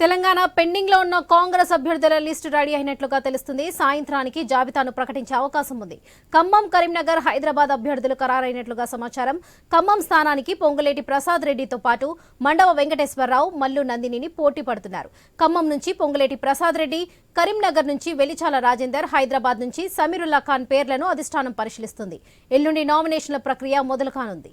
తెలంగాణ పెండింగ్లో ఉన్న కాంగ్రెస్ అభ్యర్థుల లిస్టు రెడీ అయినట్లుగా తెలుస్తుంది. సాయంత్రానికి జాబితాను ప్రకటించే అవకాశం ఉంది. ఖమ్మం కరీంనగర్ హైదరాబాద్ అభ్యర్థులు ఖరారైనట్లుగా సమాచారం. ఖమ్మం స్థానానికి పొంగులేటి ప్రసాద్ రెడ్డితో పాటు మండవ వెంకటేశ్వరరావు మల్లు నందినిని పోటీ పడుతున్నారు. ఖమ్మం నుంచి పొంగులేటి ప్రసాద్ రెడ్డి కరీంనగర్ నుంచి వెలిచాల రాజేందర్ హైదరాబాద్ నుంచి సమీరుల్లా ఖాన్ పేర్లను అధిష్టానం పరిశీలిస్తుంది. ఎల్లుండి నామినేషన్ల ప్రక్రియ మొదలు కానుంది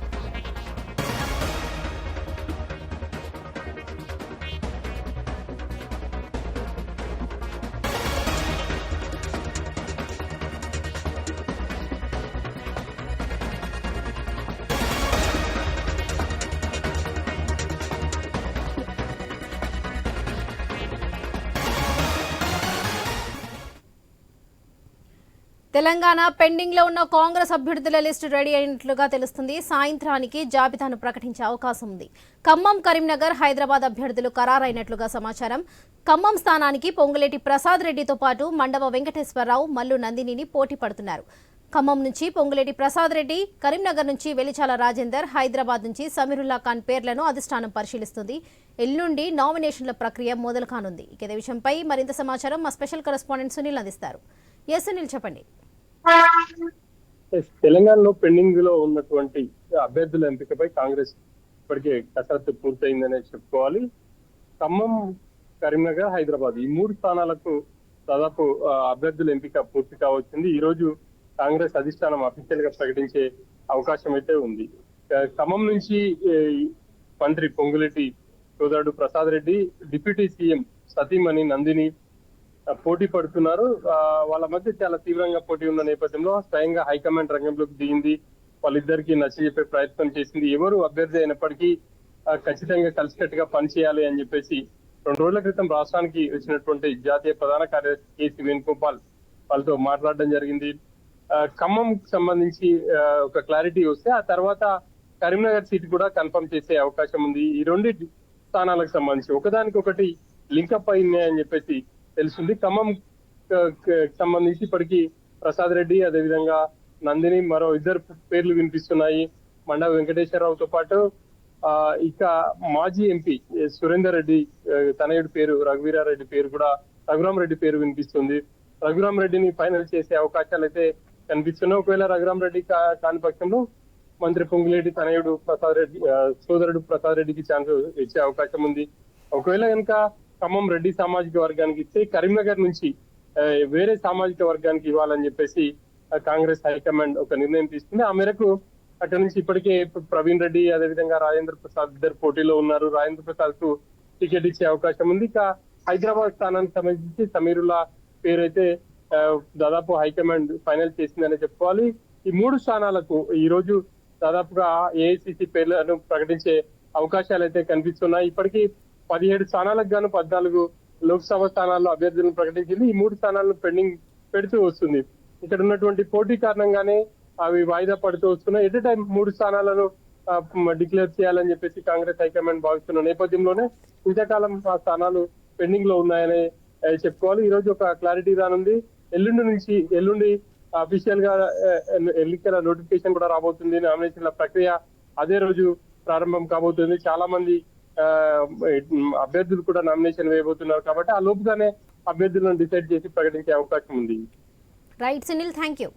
Telangana పెండింగ్లో ఉన్న కాంగ్రెస్ అభ్యర్థుల లిస్టు రెడీ అయినట్లుగా తెలుస్తుంది. సాయంత్రానికి జాబితాను ప్రకటించే అవకాశం ఉంది. ఖమ్మం కరీంనగర్ హైదరాబాద్ అభ్యర్థులు ఖరారైనట్లుగా సమాచారం. ఖమ్మం స్థానానికి పొంగులేటి ప్రసాద్ రెడ్డితో పాటు మండవ వెంకటేశ్వరరావు మల్లు నందినిని పోటీ పడుతున్నారు. ఖమ్మం నుంచి పొంగులేటి ప్రసాద్ రెడ్డి కరీంనగర్ నుంచి వెలిచాల రాజేందర్ హైదరాబాద్ నుంచి సమీరుల్లా ఖాన్ పేర్లను అధిష్టానం పరిశీలిస్తుంది. ఎల్లుండి నామినేషన్ల ప్రక్రియ మొదలు కానుంది ఇక విషయంపై మరింత సమాచారం మా స్పెషల్ కరెస్పాండెంట్ సునీల్ అందిస్తారు. ఎస్ సునీల్ చెప్పండి. తెలంగాణలో పెండింగ్లో ఉన్నటువంటి అభ్యర్థుల ఎంపికపై కాంగ్రెస్ ఇప్పటికే కసరత్తు పూర్తయిందనే చెప్పుకోవాలి. ఖమ్మం కరీంనగర్ హైదరాబాద్ ఈ మూడు స్థానాలకు దాదాపు అభ్యర్థుల ఎంపిక పూర్తి కావచ్చింది. ఈ రోజు కాంగ్రెస్ అధిష్టానం అఫీషియల్గా ప్రకటించే అవకాశం అయితే ఉంది. ఖమ్మం నుంచి మంత్రి పొంగులెట్టి సోదరుడు ప్రసాద్ రెడ్డి డిప్యూటీ సీఎం సతీమణి నందిని పోటీ పడుతున్నారు. వాళ్ళ మధ్య చాలా తీవ్రంగా పోటీ ఉన్న నేపథ్యంలో స్వయంగా హైకమాండ్ రంగంలోకి దిగింది. వాళ్ళిద్దరికి నచ్చజెప్పే ప్రయత్నం చేసింది. ఎవరు అభ్యర్థి అయినప్పటికీ ఖచ్చితంగా కలిసికట్టుగా పనిచేయాలి అని చెప్పేసి రెండు రోజుల క్రితం రాష్ట్రానికి వచ్చినటువంటి జాతీయ ప్రధాన కార్యదర్శి కేసీ వేణుగోపాల్ వాళ్ళతో మాట్లాడడం జరిగింది. ఖమ్మం సంబంధించి ఒక క్లారిటీ వస్తే ఆ తర్వాత కరీంనగర్ సీట్ కూడా కన్ఫర్మ్ చేసే అవకాశం ఉంది. ఈ రెండు స్థానాలకు సంబంధించి ఒకదానికి ఒకటి లింకప్ అయింది అని చెప్పేసి తెలుస్తుంది. ఖమ్మం సంబంధించి ఇప్పటికి ప్రసాద్ రెడ్డి అదేవిధంగా నందిని మరో ఇద్దరు పేర్లు వినిపిస్తున్నాయి. మండ వెంకటేశ్వరరావుతో పాటు ఆ ఇక మాజీ ఎంపీ సురేందర్ రెడ్డి తనయుడి పేరు రఘువీరారెడ్డి పేరు కూడా రఘురామ్ రెడ్డి పేరు వినిపిస్తుంది. రఘురామ్ రెడ్డిని ఫైనల్ చేసే అవకాశాలు అయితే కనిపిస్తున్నాయి. ఒకవేళ రఘురామ్ రెడ్డి కాని పక్షంలో మంత్రి పొంగులేటి తనయుడు ప్రసాద్ రెడ్డి సోదరుడు ప్రసాద్ రెడ్డికి ఛాన్స్ ఇచ్చే అవకాశం ఉంది. ఒకవేళ కనుక ఖమ్మం రెడ్డి సామాజిక వర్గానికి ఇస్తే కరీంనగర్ నుంచి వేరే సామాజిక వర్గానికి ఇవ్వాలని చెప్పేసి కాంగ్రెస్ హైకమాండ్ ఒక నిర్ణయం తీసుకుంది. ఆ మేరకు అక్కడ నుంచి ఇప్పటికే ప్రవీణ్ రెడ్డి అదేవిధంగా రాజేంద్ర ప్రసాద్ ఇద్దరు పోటీలో ఉన్నారు. రాజేంద్ర ప్రసాద్కు టికెట్ ఇచ్చే అవకాశం ఉంది. ఇక హైదరాబాద్ స్థానానికి సంబంధించి సమీరుల్లా పేరు అయితే దాదాపు హైకమాండ్ ఫైనల్ చేసిందనే చెప్పుకోవాలి. ఈ మూడు స్థానాలకు ఈ రోజు దాదాపుగా ఏఐసిసి పేర్లను ప్రకటించే అవకాశాలు అయితే కనిపిస్తున్నాయి. ఇప్పటికీ పదిహేడు స్థానాలకు గాను పద్నాలుగు లోక్సభ స్థానాల్లో అభ్యర్థులను ప్రకటించింది. ఈ మూడు స్థానాలను పెండింగ్ పెడుతూ వస్తుంది. ఇక్కడ ఉన్నటువంటి పోటీ కారణంగానే అవి వాయిదా పడుతూ వస్తున్నాయి. ఎట్ టైం మూడు స్థానాలను డిక్లేర్ చేయాలని చెప్పేసి కాంగ్రెస్ హైకమాండ్ భావిస్తున్న నేపథ్యంలోనే ఇంతకాలం ఆ స్థానాలు పెండింగ్లో ఉన్నాయని చెప్పుకోవాలి. ఈ రోజు ఒక క్లారిటీ రానుంది. ఎల్లుండి నుంచి ఎల్లుండి అఫీషియల్గా ఎన్నికల నోటిఫికేషన్ కూడా రాబోతుంది. నామినేషన్ల ప్రక్రియ అదే రోజు ప్రారంభం కాబోతుంది. చాలా మంది అభ్యర్థులు కూడా నామినేషన్ వేయబోతున్నారు కాబట్టి ఆ లోపుగానే అభ్యర్థులను డిసైడ్ చేసి ప్రకటించే అవకాశం ఉంది. Right Sunil thank you